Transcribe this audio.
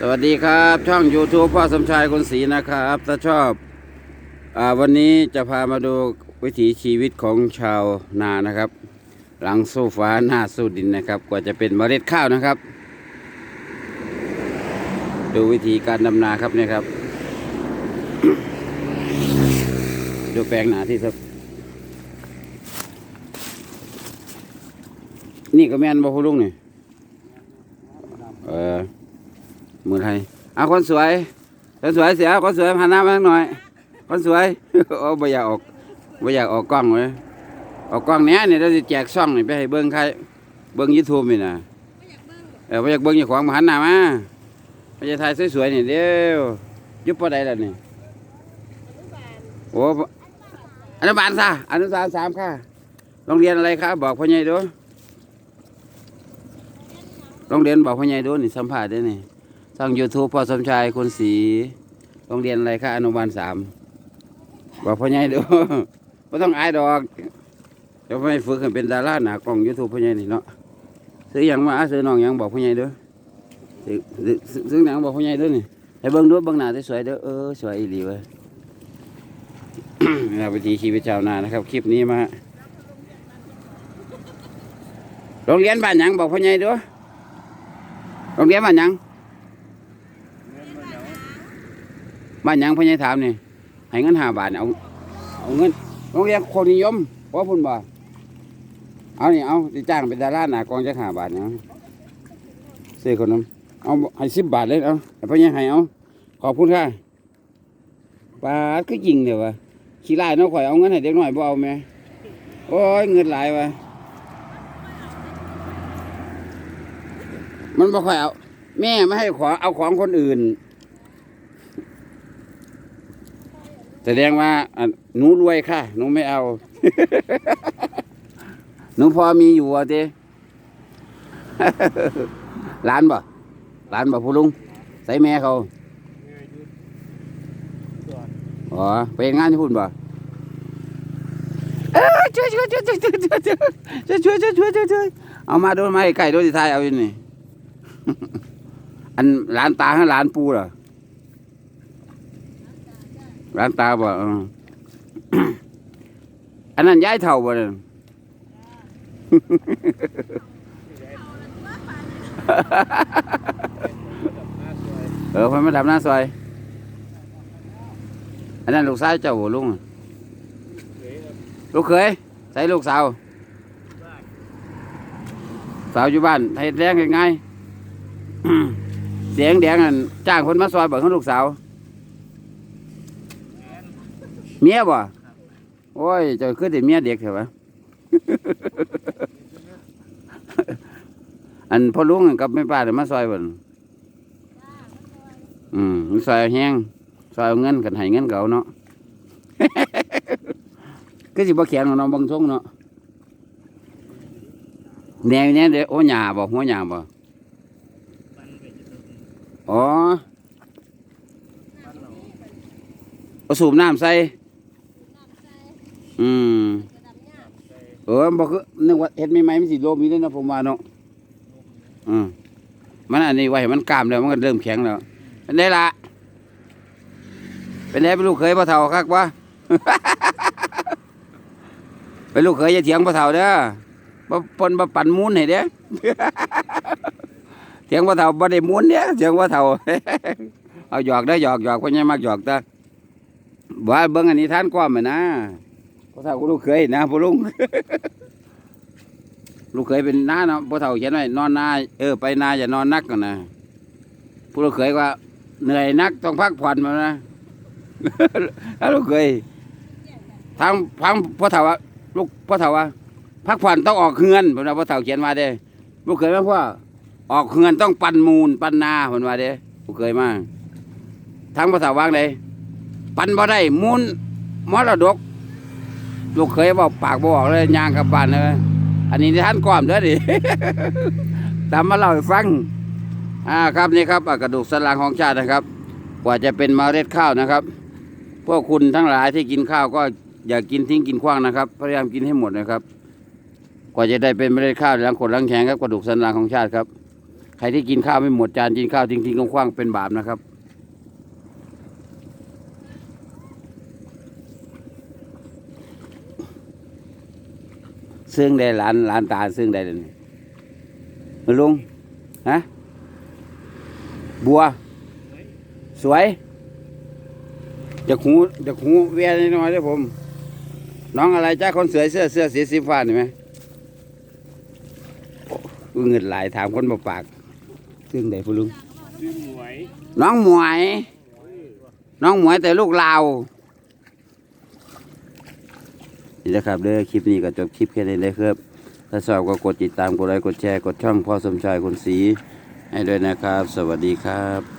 สวัสดีครับ ช่อง YouTube พ่อสมชายคนศรีนะครับ ถ้าชอบอาวันนี้จะพามาดูวิถีชีวิตของชาวนานะครับ หลังสู้ฟ้าหน้าสู้ดินนะครับ กว่าจะเป็นเมล็ดข้าวนะครับ ดูวิธีการดำนาครับเนี่ยครับ ดูแปลงหนาที่สุดนี่ก็แม่นบ่พูลุงนี่เออ มือไทยเอาคนสวย คนสวยเสียคนสวยพาหน้ามาหน่อย คนสวยโอ้บ่อยากออกบ่อยากออกกล้องเลยออกกล้องเนี้ยเนี่ยเราจะแจกซ่องนี่ไปให้เบิ้งใครเบิ้งยูทูบนี่นะเออบ่อยากเบิ้งอย่าของมาหันหน้ามาไม่ใช่ถ่ายสวยๆนี่เดี๋ยวยุบปะใดล่ะนี่โอ้อนุบาลซะอนุบาลสามค่ะโรงเรียนอะไรครับบอกพ่อใหญ่ดูโรงเรียนบอกพ่อใหญ่ดูนี่สัมภาษณ์ได้นี่ ช่อง YouTube พ่อสมชายคุณศรีโรงเรียนอะไรคะอนุบาลสามบอกพ่อใหญ่ดูไม่ต้องอายดอกเดี๋ยวไม่ฝึกให้เป็นดาราหนากล้อง YouTube พ่อใหญ่นี่เนาะซื้อหยังมาซื้อน้องยังบอกพ่อใหญ่ดูซื้อซื้อซื้อหนังบอกพ่อใหญ่ดูนี่ให้เบิ่งดูเบิ่งหน้าสวยๆเด้อเออสวยอีหลีเว้ยนะครับวิถีชีวิตชาวนานะครับ คลิปนี้มาโรงเรียนบ้านหยังบอกพ่อใหญ่ดูโรงเรียนบ้านหยัง บ้านยังพ่อใหญ่ถามนี่ให้เงินห้าบาทเอาเอาเงินโรงเรียนคนนิยมว่าพุ่นบ่เอานี่เอาสิจ้างเป็นดาราหนากองจะห้าบาทเนี่ยเอาซื้อขนเอาให้สิบบาทเลยเอาพ่อใหญ่ให้เอาขอบคุณค่ะบาทก็ยิงเดี๋ยววะขี้ไล่เนาะข่อยเอาเงินให้เด็กหน่อยบ่เอาแม่โอ้ยเงินหลายวะมันบ่ค่อยเอา แม่ไม่ให้ขอเอาของคนอื่น แสดงว่าอะหนูรวยค่ะหนูไม่เอา หนูพอมีอยู่อะเจ๊ร้านบ่ร้านบ่ผู้ลุง ใส่แม่เขาอ๋อไปเฮ็ดงานที่พุ่นบ่เอ้ยช่วยช่วยช่วยช่วยช่วยช่วยช่วยช่วยช่วยช่วยช่วยช่วยเอามาโดนไม้ไก่โดนสิทายเอาอยู่นี่อันร้านตาให้ร้านปูเหรอ ร้านตาบ่เอออันนั้นย้ายเท่าบ่เนี่ยเออเพิ่นมาดับหน้าซอย อันนั้นลูกชายเจ้าบ่ลุงอะลูกเขยใส่ลูกสาว สาวอยู่บ้านให้แดงง่ายๆเสียงแดงอันจ้างคนมาซอยเบิกให้ลูกสาว เมียบ่โอ้ยเจะคือแต่เมียเด็กเหรอวะอันพ่อลุงกับแม่ป้าเดี๋ยวมาซอยบ่นอืมซอยเอาแห้งซอยเงินกันให้เงินเก่าเนาะก็สิบ่แข็งเนาะบางทรงเนาะแนวเนี้ยเด้อโอ้หญ้าบ่หัวหญ้าบ่อ๋อเอาสูบน้ำใส่ อืมเออบอกคือนึกว่าเฮ็ดใหม่ๆมันสิโลมอยู่เด้อเนะผมว่าเนาะอืมมันอันนี้ไว้มันกล้ามแล้วมันก็เริ่มแข็งแล้วเป็นได้ละเป็นได้เป็นลูกเขยพ่อเฒ่าคักวะเป็นลูกเขยอย่าเถียงพ่อเฒ่าเด้อบ่ปนบ่ปั่นมูลให้เด้อเถียงพ่อเฒ่าบ่ได้มูลเด้อเถียงพ่อเฒ่าเอาหยอกได้หยอกหยอกพ่อใหญ่มักหยอกตาบ่ว่าเบิ่งอันนี้ท่านความแม่นะ พ่อเฒ่ากูลูกเขยนะพ่อลุง ลูกเขยเป็นน้าเนาะพ่อเฒ่าเขียนไว้นอนนาเออไปนาอย่านอนนักกันนะผู้ลูกเขยว่า เหนื่อยนักต้องพักผ่อนมานะแล้วลูกเขยทางทางพ่อเฒ่าว่าลูกพ่อเฒ่าว่าพักผ่อนต้องออกเฮือนผมว่าพ่อเฒ่าเขียนมาเด้ลูกเขยว่าพ่อออกเฮือนต้องปั่นมูลปั่นนาผมว่าเด้ลูกเขยมาทางพ่อเฒ่าวางเลยปั่นบ่ได้มูลมรดก ลูกเขยบอกปากบอกเลยยางกลับบ้านเลยอันนี้ท่านก่อมเด้อดิตามมาเล่าให้ฟังอ่าครับนี่ครับกระดูกสันหลังของชาตินะครับ กว่าจะเป็นเมล็ดข้าวนะครับ พวกคุณทั้งหลายที่กินข้าวก็อย่ากินทิ้งกินขว้างนะครับพยายามกินให้หมดนะครับ กว่าจะได้เป็นเมล็ดข้าวหลังขดหลังแข็งครับกระดูกสันหลังของชาติครับ ใครที่กินข้าวไม่หมดจานกินข้าวทิ้งๆคว้างเป็นบาปนะครับ ซึ่งได้หลานหลานตาซึ่งได้เลยมาลุงฮะบัว สวยจะหูจะหูเวียนน้อยๆด้วยผม น้องอะไรจ้าคนสวยเสื้อเสื้อสีสีฟ้าเห็นไหมโอ้เงินหลายถามคนมาปาก ซึ่งได้พูลุงชื่อหมวยน้องหมวย น้องหมวยแต่ลูกลาว นี่นะครับเด้อคลิปนี้ก็จบคลิปแค่นี้เลยครับ ถ้าชอบก็กดติดตามกดไลค์กดแชร์กดช่องพ่อสมชายคนสีให้ด้วยนะครับ สวัสดีครับ